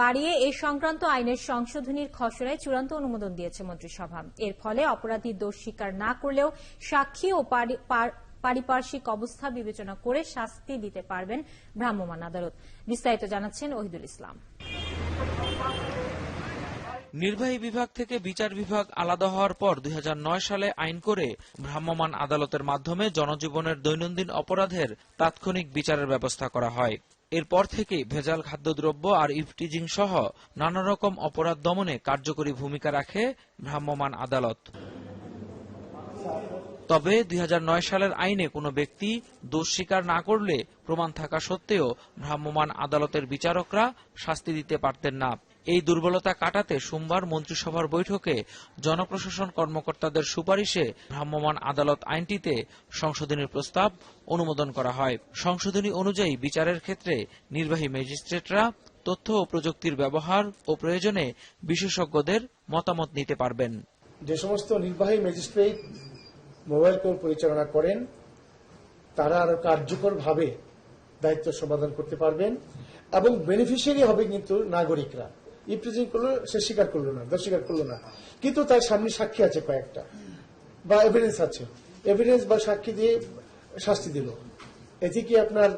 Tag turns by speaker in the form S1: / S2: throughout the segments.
S1: বাড়িয়ে এ সংক্রান্ত আইনের সংশোধনীর খসড়ায় চূড়ান্ত অনুমোদন দিয়েছে মন্ত্রিসভা। এর ফলে অপরাধী দোষ স্বীকার না করলেও সাক্ষী ও পারিপার্শ্বিক অবস্থা বিবেচনা করে শাস্তি দিতে পারবেন ভ্রাম্যমান আদালত। বিস্তারিত জানাচ্ছেন ওহিদুল ইসলাম।
S2: নির্বাহী বিভাগ থেকে বিচার বিভাগ আলাদা হওয়ার পর দুই হাজার নয় সালে আইন করে ভ্রাম্যমাণ আদালতের মাধ্যমে জনজীবনের দৈনন্দিন অপরাধের তাৎক্ষণিক বিচারের ব্যবস্থা করা হয়। এরপর থেকে ভেজাল খাদ্যদ্রব্য আর ইফটিজিং সহ নানা রকম অপরাধ দমনে কার্যকরী ভূমিকা রাখে ভ্রাম্যমাণ আদালত। তবে দুই হাজার নয় সালের আইনে কোনো ব্যক্তি দোষ স্বীকার না করলে প্রমাণ থাকা সত্ত্বেও ভ্রাম্যমাণ আদালতের বিচারকরা শাস্তি দিতে পারতেন না। এই দুর্বলতা কাটাতে সোমবার মন্ত্রিসভার বৈঠকে জনপ্রশাসন কর্মকর্তাদের সুপারিশে ভ্রাম্যমাণ আদালত আইনটিতে সংশোধনীর প্রস্তাব অনুমোদন করা হয়। সংশোধনী অনুযায়ী বিচারের ক্ষেত্রে নির্বাহী ম্যাজিস্ট্রেটরা তথ্য ও প্রযুক্তির ব্যবহার ও প্রয়োজনে বিশেষজ্ঞদের মতামত নিতে পারবেন।
S3: যে সমস্ত নির্বাহী ম্যাজিস্ট্রেট মোবাইল কোর্ট পরিচালনা করেন, তারা আরও কার্যকরভাবে দায়িত্ব সমাধান করতে পারবেন এবং বেনিফিশিয়ারি হবে কিন্তু নাগরিকরা। ইপ্রেজেন্ট করল সে স্বীকার করল না স্বীকার করল না। কিন্তু তার সামনে সাক্ষী আছে কয়েকটা বা এভিডেন্স আছে। এভিডেন্স বা সাক্ষী দিয়ে শাস্তি দিল। এতে কি আপনার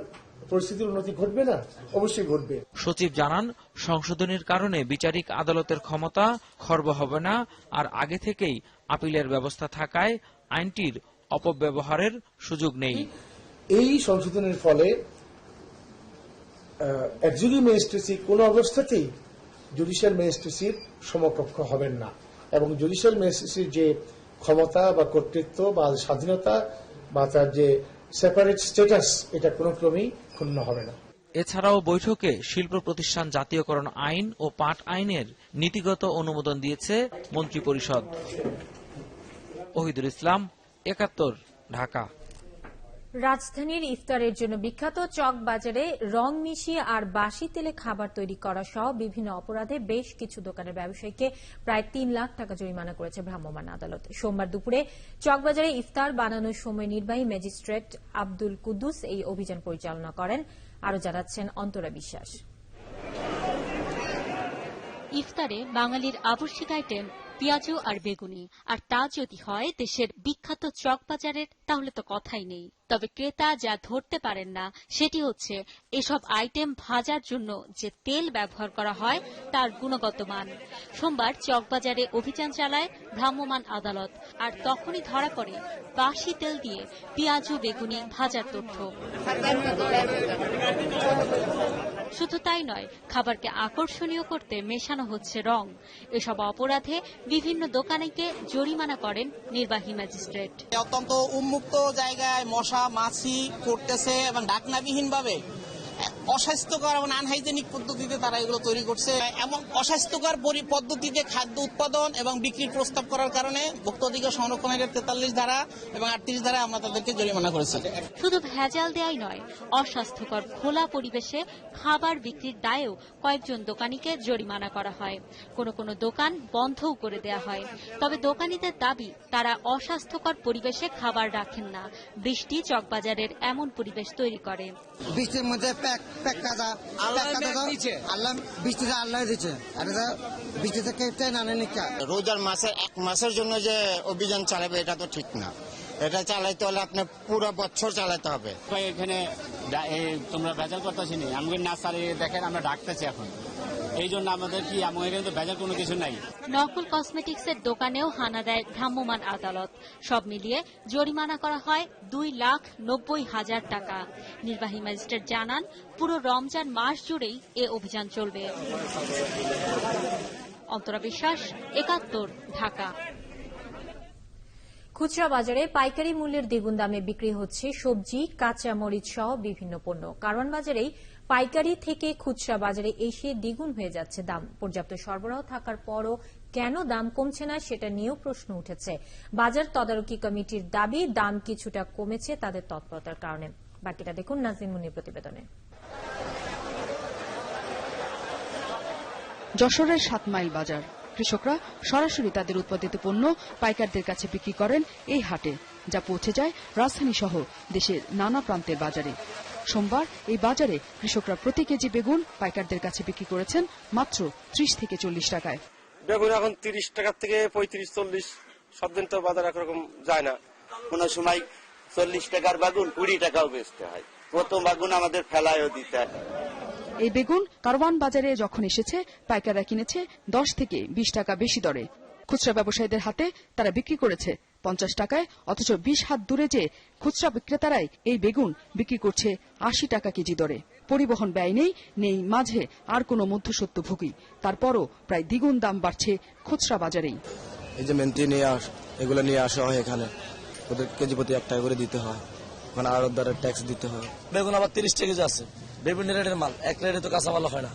S3: পরিস্থিতির উন্নতি ঘটবে না? অবশ্যই ঘটবে।
S2: সচিব জানান সংশোধনীর কারণে বিচারিক আদালতের ক্ষমতা খর্ব হবে না আর আগে থেকেই আপিলের ব্যবস্থা থাকায় আইনটির অপব্যবহারের সুযোগ নেই।
S3: এই সংশোধনের ফলে এক্সিকিউটিভ ম্যাজিস্ট্রেসি কোনো অবস্থাতেই জুডিশিয়াল ম্যাজিস্ট্রেসির সমকক্ষ হবেন না। এবং জুডিশিয়াল ম্যাজিস্ট্রেসির যে ক্ষমতা বা কর্তৃত্ব বা স্বাধীনতা বা তার যে সেপারেট স্ট্যাটাস এটা কোনো ক্রমেই ক্ষুণ্ণ হবে না।
S2: এছাড়াও বৈঠকে শিল্প প্রতিষ্ঠান জাতীয়করণ আইন ও পাট আইনের নীতিগত অনুমোদন দিয়েছে মন্ত্রিপরিষদ। ওহিদুল ইসলাম, একাত্তর, ঢাকা।
S1: রাজধানীর ইফতারের জন্য বিখ্যাত চক বাজারে রং মিশিয়ে আর বাসি তেলে খাবার তৈরি করা সহ বিভিন্ন অপরাধে বেশ কিছু দোকানের ব্যবসায়ীকে প্রায় তিন লাখ টাকা জরিমানা করেছে ভ্রাম্যমাণ আদালত। সোমবার দুপুরে চকবাজারে ইফতার বানানোর সময় নির্বাহী ম্যাজিস্ট্রেট আব্দুল কুদ্দুস এই অভিযান পরিচালনা করেন। আরও জানাচ্ছেন অন্তরা বিশ্বাস।
S4: ইফতারে বাঙালির আবশ্যিক আইটেম পেঁয়াজু আর বেগুনি। আর তা যদি হয় দেশের বিখ্যাত চক বাজারের, তাহলে তো কথাই নেই। তবে ক্রেতা যা ধরতে পারেন না, সেটি হচ্ছে এসব আইটেম ভাজার জন্য যে তেল ব্যবহার করা হয়, তার গুণগত মান। সোমবার চকবাজারে অভিযান চালায় ভ্রাম্যমাণ আদালত, আর তখনই ধরা পড়ে বাসি তেল দিয়ে পেঁয়াজু বেগুনি ভাজার তথ্য। শুধু তাই নয়, খাবারকে আকর্ষণীয় করতে মেশানো হচ্ছে রং। এসব অপরাধে বিভিন্ন দোকানেকে জরিমানা করেন নির্বাহী ম্যাজিস্ট্রেট।
S5: অত্যন্ত উন্মুক্ত জায়গায় মশা মাছি করতেছে এবং ডাকনাবিহীন ভাবে অস্বাস্থ্যকর এবং আনহাইজেনিক পদ্ধতিতে তারা এগুলো তৈরি করছে এবং অস্বাস্থ্যকর পরি- পদ্ধতিতে খাদ্য উৎপাদন এবং বিক্রির প্রস্তাব করার কারণে ভোক্তা অধিকার সংরক্ষণ আইনের তেতাল্লিশ ধারা এবং আটত্রিশ ধারা আমরা তাদেরকে জরিমানা করেছি।
S4: শুধু ভেজাল দেয়াই নয় অস্বাস্থ্যকর খোলা পরিবেশে খাবার বিক্রির দায়েও কয়েকজন দোকানিকে জরিমানা করা হয়। কোনো কোনো দোকান বন্ধও করে দেয়া হয়। তবে দোকানিদের দাবি তারা অস্বাস্থ্যকর পরিবেশে খাবার রাখেন না। বৃষ্টি চকবাজারের এমন পরিবেশ তৈরি করে।
S6: বৃষ্টির মধ্যে প্যাক
S5: আল্লাহ দিচ্ছে।
S6: আল্লাহ আল্লাহ আর এটা নিকা
S7: রোজার মাসের এক মাসের জন্য যে অভিযান চালাবে এটা তো ঠিক না। এটা চালাইতে হলে আপনার পুরো বছর চালাতে হবে।
S8: এখানে এই তোমরা ভেজাল কথা নি। আমি না চালিয়ে দেখেন আমরা ডাকতেছি এখন। এই জন্য আমাদের কি আমার এখানে তো ভেজাল কোনো কিছু নাই।
S4: নকল কসমেটিক্সের দোকানেও হানা দেয় ভ্রাম্যমাণ আদালত। সব মিলিয়ে জরিমানা করা হয় দুই লাখ নব্বই হাজার টাকা। নির্বাহী ম্যাজিস্ট্রেট জানান পুরো রমজান মাস জুড়েই এ অভিযান চলবে। অন্তরা বিশ্বাস একাত্তর ঢাকা।
S1: খুচরা বাজারে পাইকারি মূল্যের দ্বিগুণ দামে বিক্রি হচ্ছে সবজি কাঁচা মরিচ সহ বিভিন্ন পণ্য। কারওয়ান বাজারেই পাইকারি থেকে খুচরা বাজারে এসে দ্বিগুণ হয়ে যাচ্ছে দাম। পর্যাপ্ত সরবরাহ থাকার পরও কেন দাম কমছে না সেটা নিয়েও প্রশ্ন উঠেছে। বাজার তদারকি কমিটির দাবি, দাম কিছুটা কমেছে তাদের তৎপরতার কারণে। বাকিটা দেখুন নাজিম মুনির প্রতিবেদনে।
S9: যশোরের সাত মাইল বাজার। কৃষকরা সরাসরি তাদের উৎপাদিত পণ্য পাইকারদের কাছে বিক্রি করেন এই হাটে, যা পৌঁছে যায় রাজধানী সহ দেশের নানা প্রান্তের বাজারে। সোমবার এই বাজারে কৃষকরা প্রতি কেজি বেগুন পাইকারদের কাছে বিক্রি করেছেন মাত্র ত্রিশ থেকে চল্লিশ টাকায়।
S10: বেগুন এখন তিরিশ টাকার থেকে পঁয়ত্রিশ চল্লিশ সব দিন তো বাজার একরকম যায় না।
S11: কোনো সময় চল্লিশ টাকার বেগুন কুড়ি টাকাও বেচতে হয়। প্রথম বাগুন আমাদের ফেলায়ও দিতে হয়।
S9: এই বেগুন কারওয়ান বাজারে যখন এসেছে পাইকাররা কিনেছে দশ থেকে বিশ টাকা বেশি দরে। খুচরা ব্যবসায়ীদের হাতে তারা বিক্রি করেছে পঞ্চাশ টাকায় অথচ বিশ হাত দূরে যে খুচরা বিক্রেতারাই এই বেগুন বিক্রি করছে আশি টাকা কেজি দরে। পরিবহন ব্যয় নেই নেই মাঝে আর কোনো মধ্যসত্ত্বভোগী তারপরও প্রায় দ্বিগুণ দাম বাড়ছে খুচরা বাজারেই।
S10: এই যে মেন্টি নিয়ে আস এগুলো নিয়ে আসা হয় এখানে। ওদের কেজি প্রতি এক টাকা করে দিতে হয়। ওখানে আরও দ্বারা ট্যাক্স দিতে হয়। বেগুন আবার তিরিশ টাকা কেজি আছে। বিভিন্ন রেটের মাল। এক রেটে তো কাঁচা মাল হয় না।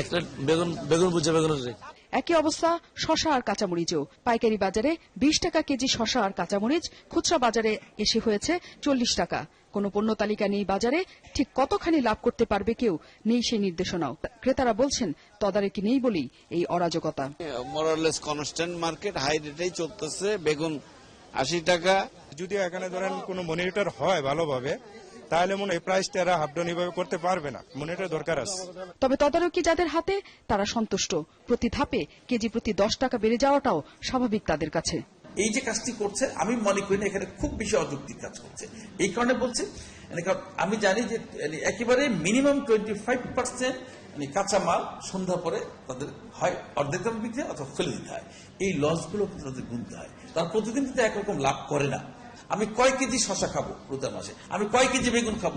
S10: এক রেট বেগুন বেগুন বুঝছে বেগুনের রেট।
S9: একই অবস্থা শশা আর কাঁচামরিচেও। পাইকারি বাজারে বিশ টাকা কেজি শশা আর কাঁচামরিচ খুচরা বাজারে এসে হয়েছে চল্লিশ টাকা। কোনো পণ্য তালিকা নেই বাজারে ঠিক কতখানি লাভ করতে পারবে কেউ নেই সেই নির্দেশনাও। ক্রেতারা বলছেন তদারকি নেই বলেই এই অরাজকতা।
S11: মোরালেস কনস্ট্যান্ট মার্কেট হাই রেটেই চলতেছে বেগুন আশি টাকা।
S10: যদি এখানে ধরেন কোনো মনিটর হয় ভালোভাবে তাহলে মনে হয় প্রাইসটা এরা হাফডাউন ভাবে করতে পারবে না। মনিটর দরকার আছে।
S9: তবে তদারকি যাদের হাতে তারা সন্তুষ্ট। প্রতি ধাপে কেজি প্রতি দশ টাকা বেড়ে যাওয়াটাও স্বাভাবিক তাদের কাছে।
S12: এই যে কাজটি করছে আমি মনে করি না এখানে খুব বেশি অযৌক্তিক কাজ করছে। এই কারণে বলছে মানে কারণ আমি জানি যে মানে একেবারে মিনিমাম টোয়েন্টি ফাইভ পার্সেন্ট মানে কাঁচা মাল সন্ধ্যা পরে তাদের হয় অর্ধেক দাম বিক্রি হয় অথবা ফেলে দিতে হয়। এই লসগুলো কিন্তু তাদের গুনতে হয়। তারা প্রতিদিন কিন্তু একরকম লাভ করে না। আমি কয় কেজি শশা খাব রোজার মাসে? আমি কয় কেজি বেগুন খাব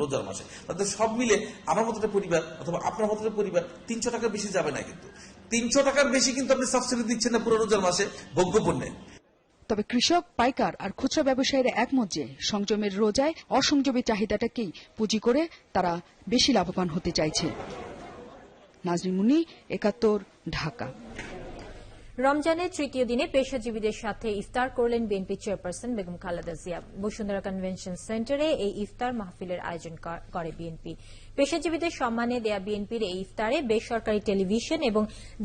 S12: রোজার মাসে? তাদের সব মিলে আমার মতো পরিবার অথবা আপনার মতো পরিবার তিনশো টাকার বেশি যাবে না কিন্তু। তিনশো টাকার বেশি কিন্তু আপনি সাবসিডি দিচ্ছেন না পুরো রোজার মাসে ভোগ্য পণ্যে
S9: তবে কৃষক, পাইকার আর খুচরা ব্যবসায়ীরা একমত যে সংযমের রোজায় অসংযমী চাহিদাটাকেই পুঁজি করে তারা বেশি লাভবান হতে চাইছে। নাজরিন মুনি একাত্তর, ঢাকা।
S1: রমজানের তৃতীয় দিনে পেশাজীবীদের সাথে ইফতার করলেন BNP chairperson Begum Khaleda Zia. Bashundhara convention সেন্টারে এই ইফতার মাহফিলের আয়োজন করে বিএনপি। পেশাজীবীদের সম্মানে দেয়া বিএনপির এই ইফতারে বেসরকারি টেলিভিশন এবং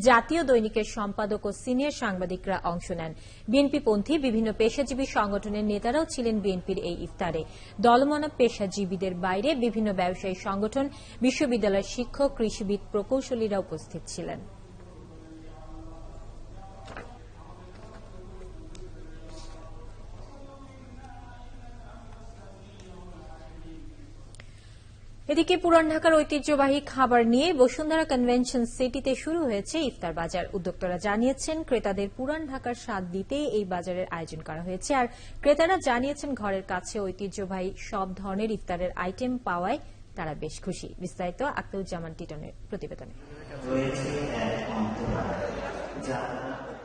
S1: জাতীয় দৈনিকের সম্পাদক ও সিনিয়র সাংবাদিকরা অংশ নেন। বিএনপিপন্থী বিভিন্ন পেশাজীবী সংগঠনের নেতারাও ছিলেন বিএনপির এই ইফতারে। দলমনা পেশাজীবীদের বাইরে বিভিন্ন ব্যবসায়ী সংগঠন, বিশ্ববিদ্যালয়ের শিক্ষক, কৃষিবিদ প্রকৌশলীরা উপস্থিত ছিলেন। এদিকে পুরান ঢাকার ঐতিহ্যবাহী খাবার নিয়ে বসুন্ধরা কনভেনশন সিটিতে শুরু হয়েছে ইফতার বাজার। উদ্যোক্তারা জানিয়েছেন, ক্রেতাদের পুরান ঢাকার স্বাদ দিতে এই বাজারের আয়োজন করা হয়েছে। আর ক্রেতারা জানিয়েছেন, ঘরের কাছে ঐতিহ্যবাহী সব ধরনের ইফতারের আইটেম পাওয়ায় তারা বেশ খুশি। বিস্তারিত আক্তারুজ্জামান টিটনের প্রতিবেদনে।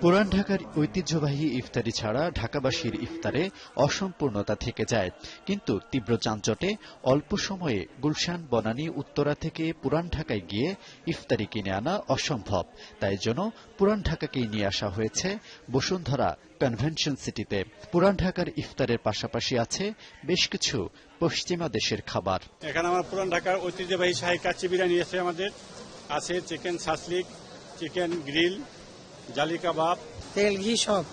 S13: পুরান ঢাকার ঐতিহ্যবাহী ইফতারি ছাড়া ঢাকাবাসীর ইফতারে অসম্পূর্ণতা থেকে যায়। কিন্তু তীব্র যানজটে অল্প সময়ে গুলশান, বনানী, উত্তরা থেকে পুরান ঢাকায় গিয়ে ইফতারি কিনে আনা অসম্ভব। তাই জন্য পুরান ঢাকাকেই নিয়ে আসা হয়েছে বসুন্ধরা কনভেনশন সিটিতে। পুরান ঢাকার ইফতারের পাশাপাশি আছে বেশ কিছু পশ্চিমা দেশের খাবার।
S8: এখানে আমার পুরান ঢাকার ঐতিহ্যবাহী শাহী বিরিয়ানি আছে আমাদের আছে, চিকেন সাসলিক চিকেন গ্রিল জালি কাবাব।
S6: তেল ঘি সব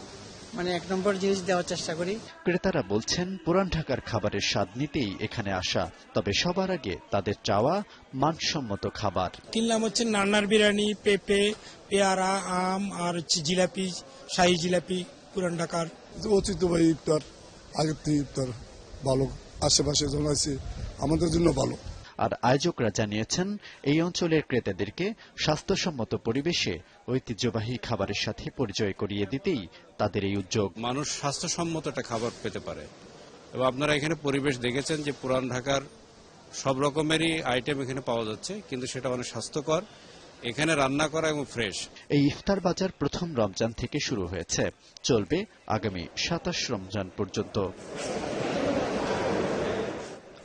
S6: মানে এক নম্বর জিনিস দেওয়ার চেষ্টা করি।
S13: ক্রেতারা বলছেন পুরান ঢাকার খাবারের স্বাদ নিতেই এখানে আসা তবে সবার আগে তাদের চাওয়া মানসম্মত খাবার।
S10: কিনলাম হচ্ছে নান্নার বিরিয়ানি পেঁপে পেয়ারা আম আর হচ্ছে জিলাপি শাহি জিলাপি পুরান ঢাকার।
S14: ঐতিহ্যবাহী ইফতার আগের থেকে ইফতার ভালো আশেপাশে জন আছে আমাদের জন্য ভালো।
S13: আর আয়োজকরা জানিয়েছেন এই অঞ্চলের ক্রেতাদেরকে স্বাস্থ্যসম্মত পরিবেশে ঐতিহ্যবাহী খাবারের সাথে পরিচয় করিয়ে দিতেই তাদের এই উদ্যোগ।
S8: মানুষ স্বাস্থ্যসম্মত একটা খাবার পেতে পারে। এবং আপনারা এখানে পরিবেশ দেখেছেন যে পুরান ঢাকার সব রকমেরই আইটেম এখানে পাওয়া যাচ্ছে কিন্তু সেটা অনেক স্বাস্থ্যকর। এখানে রান্না করা এবং ফ্রেশ
S13: এই ইফতার বাজার প্রথম রমজান থেকে শুরু হয়েছে। চলবে আগামী সাতাশ রমজান পর্যন্ত।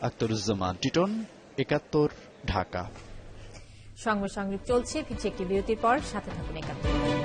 S13: আক্তরুজ্জামান টিটন একাত্তর ঢাকা।
S1: সঙ্গে সঙ্গে চলছে কিছু একটি বিরতির পর সাথে থাকুন একাত্তর।